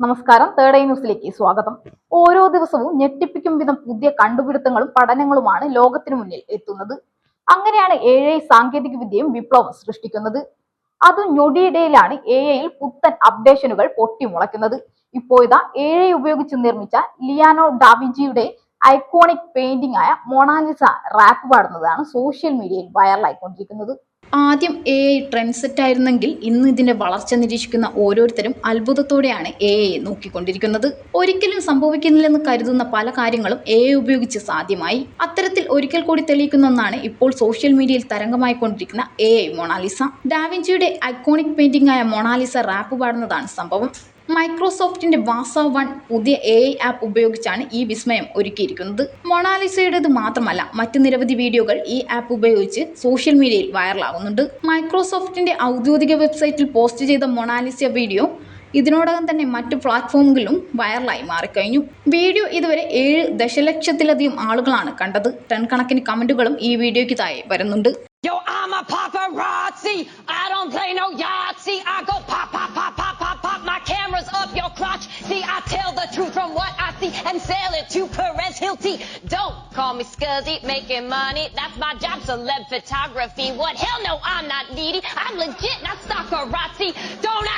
നമസ്കാരം. Third eye ന്യൂസിലേക്ക് സ്വാഗതം. ഓരോ ദിവസവും ഞെട്ടിപ്പിക്കും വിധം പുതിയ കണ്ടുപിടുത്തങ്ങളും പഠനങ്ങളുമാണ് ലോകത്തിനു മുന്നിൽ എത്തുന്നത്. അങ്ങനെയാണ് എ ഐ സാങ്കേതിക വിദ്യയും വിപ്ലവം സൃഷ്ടിക്കുന്നത്. അത് ഞൊടിയിടയിലാണ് എ ഐയിൽ പുത്തൻ അപ്ഡേഷനുകൾ പൊട്ടിമുളയ്ക്കുന്നത്. ഇപ്പോഴിതാ എ ഐ ഉപയോഗിച്ച് നിർമ്മിച്ച ലിയാനോ ഡാവിജിയുടെ ഐക്കോണിക് പെയിന്റിംഗ് ആയ മൊണാലിസ റാപ്പ് പാടുന്നതാണ് സോഷ്യൽ മീഡിയയിൽ വൈറലായിക്കൊണ്ടിരിക്കുന്നത് ആദ്യം എ ഐ ട്രെൻഡ് സെറ്റ് ആയിരുന്നെങ്കിൽ ഇന്ന് ഇതിന്റെ വളർച്ച നിരീക്ഷിക്കുന്ന ഓരോരുത്തരും അത്ഭുതത്തോടെയാണ് എ ഐ നോക്കിക്കൊണ്ടിരിക്കുന്നത്. ഒരിക്കലും സംഭവിക്കുന്നില്ലെന്ന് കരുതുന്ന പല കാര്യങ്ങളും എ ഐ ഉപയോഗിച്ച് സാധ്യമായി. അത്തരത്തിൽ ഒരിക്കൽ കൂടി തെളിയിക്കുന്ന ഒന്നാണ് ഇപ്പോൾ സോഷ്യൽ മീഡിയയിൽ തരംഗമായിക്കൊണ്ടിരിക്കുന്ന എ ഐ മൊണാലിസ ഡാവിഞ്ചിയുടെ ഐക്കോണിക് പെയിന്റിംഗ് ആയ മൊണാലിസ റാപ്പ് പാടുന്നതാണ് സംഭവം. മൈക്രോസോഫ്റ്റിന്റെ വാസ വൺ പുതിയ എ ഐ ആപ്പ് ഉപയോഗിച്ചാണ് ഈ വിസ്മയം ഒരുക്കിയിരിക്കുന്നത്. മൊണാലിസയുടേത് മാത്രമല്ല മറ്റ് നിരവധി വീഡിയോകൾ ഈ ആപ്പ് ഉപയോഗിച്ച് സോഷ്യൽ മീഡിയയിൽ വൈറലാകുന്നുണ്ട് മൈക്രോസോഫ്റ്റിന്റെ ഔദ്യോഗിക വെബ്സൈറ്റിൽ പോസ്റ്റ് ചെയ്ത മൊണാലിസ വീഡിയോ ഇതിനോടകം തന്നെ മറ്റു പ്ലാറ്റ്ഫോമുകളിലും വൈറലായി മാറിക്കഴിഞ്ഞു. വീഡിയോ ഇതുവരെ ഏഴ് ദശലക്ഷത്തിലധികം ആളുകളാണ് കണ്ടത്. ടൺ കണക്കിന് കമന്റുകളും ഈ വീഡിയോയ്ക്ക് താഴെ വരുന്നുണ്ട്. Yo, I'm a paparazzi. I don't play no Yahtzee. I go and sell it to Perez Hilty. Don't call me scuzzy, making money. That's my job, celeb photography. What? Hell no, I'm not needy. I'm legit, not stalkerazzi. Don't. I